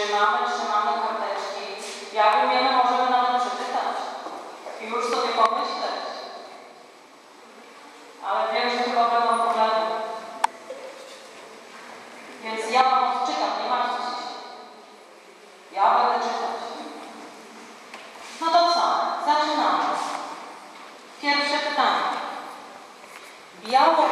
Trzymamy, trzymamy karteczki. Ja wiem, możemy nawet przeczytać i już sobie pomyśleć. Ale wiem, że chyba będą problemy. Więc ja mam odczytam, nie martwcie się. Ja będę czytać. No to co? Zaczynamy. Pierwsze pytanie. Biało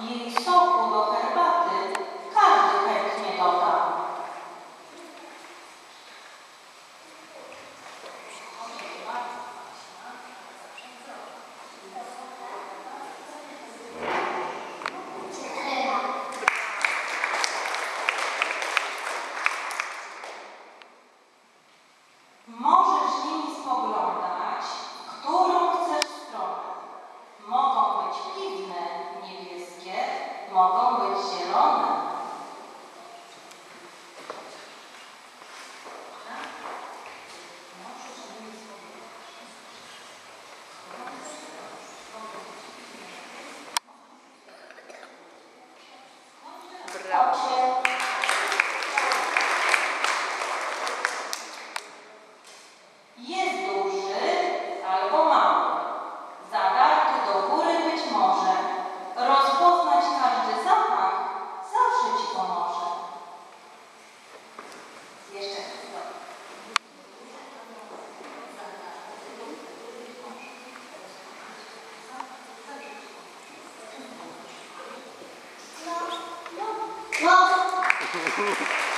你说。mogą być zielone. Brawo. します。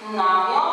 Namio